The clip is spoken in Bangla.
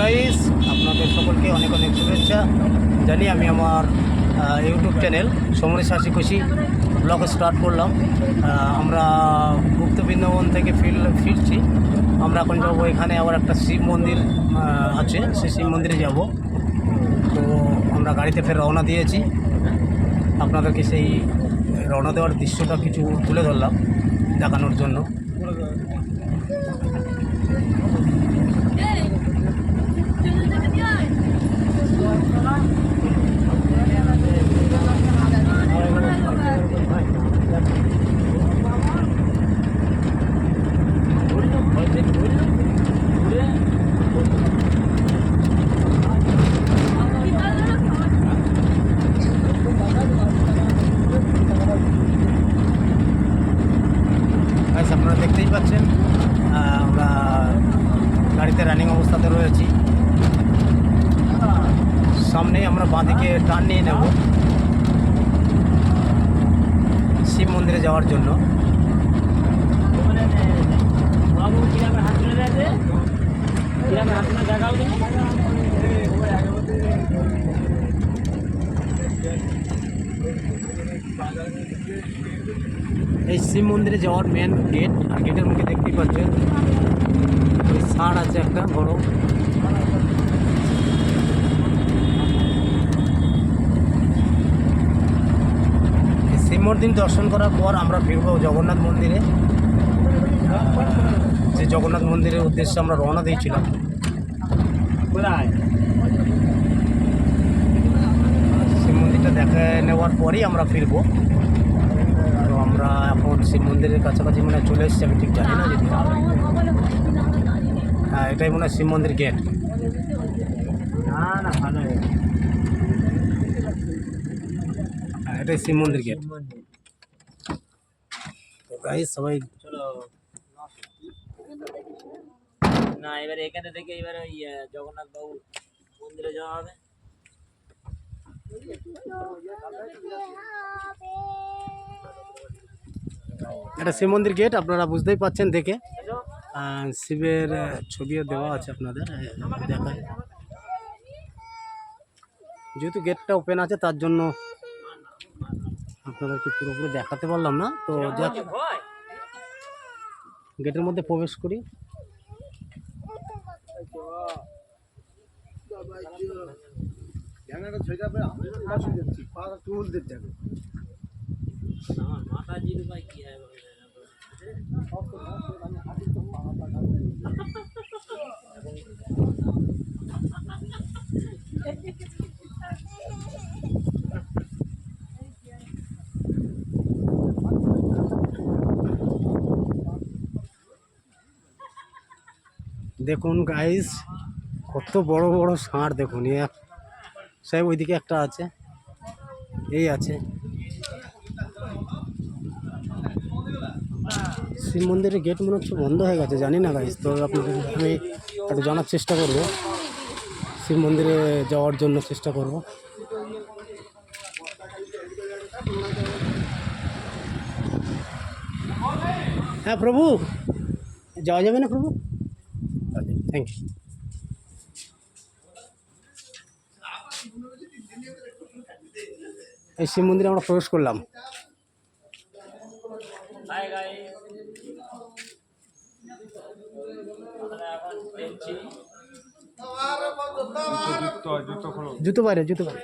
গাইস আপনাদের সকলকে অনেক অনেক শুভেচ্ছা। জানি আমি আমার ইউটিউব চ্যানেল সমরেশ হাসি খুশি ব্লগ স্টার্ট করলাম আমরা গুপ্ত বৃন্দাবন থেকে ফির ফিরছি। আমরা এখন যাব এখানে আবার একটা শিব মন্দির আছে। সেই শিব মন্দিরে যাব। তো আমরা গাড়িতে ফের রওনা দিয়েছি। আপনাদেরকে সেই রওনা দেওয়ার দৃশ্যটা কিছু তুলে ধরলাম দেখানোর জন্য। পাচ্ছেন। আমরা গাড়িতে রানিং অবস্থাতে রয়েছি। সামনেই আমরা বাঁদিকে টার্ন নিয়ে নেব। শিব মন্দিরে যাওয়ার জন্য। দেখাও দেখি এই শিব মন্দিরে যাওয়ার মেন গেট আর গেটের মুখে দেখতেই পাচ্ছেন ওই ষাঁড় আছে একটা বড়। শিব মন্দির দর্শন করার পর আমরা ফিরবো জগন্নাথ মন্দিরে। যে জগন্নাথ মন্দিরের উদ্দেশ্যে আমরা রওনা দিয়েছিলাম। শিব মন্দিরটা দেখে নেওয়ার পরেই আমরা ফিরবো। আমরা এখন শিব মন্দিরের কাছাকাছি মনে হয় চলে এসেছি আমি ঠিক জানি না যদি হ্যাঁ এটাই মনে হয় শিব মন্দির গেট না না ভালো হ্যাঁ এটাই শিব মন্দির গেট তো গাইস সবাই চলো না এবারে এখানে থেকে এবারে ওই জগন্নাথ বাবু মন্দিরে যাওয়া হবে। এটা শিব মন্দির গেট আপনারা বুঝতেই পাচ্ছেন দেখে। শিবের ছবিও দেওয়া আছে আপনাদের দেখায়। যেহেতু গেটটা ওপেন আছে তার জন্য আপনাদেরকে পুরোপুরি দেখাতে পারলাম না। তো গেটের মধ্যে প্রবেশ করি। আমার দেখুন গাইস কত বড় বড় ষাঁড় দেখুন এক সাহেব ওইদিকে একটা আছে। এই আছে। শিব মন্দিরের গেট মনে হচ্ছে বন্ধ হয়ে গেছে, জানি না গাইজ তো আপনাদের আমি একটু জানার চেষ্টা করব। শিব মন্দিরে যাওয়ার জন্য চেষ্টা করব। হ্যাঁ প্রভু। যাওয়া যাবে না, প্রভু? থ্যাংক ইউ এই শিব মন্দিরে আমরা প্রবেশ করলাম। হাই দেখছি জুতো বাইরে জুতো বাইরে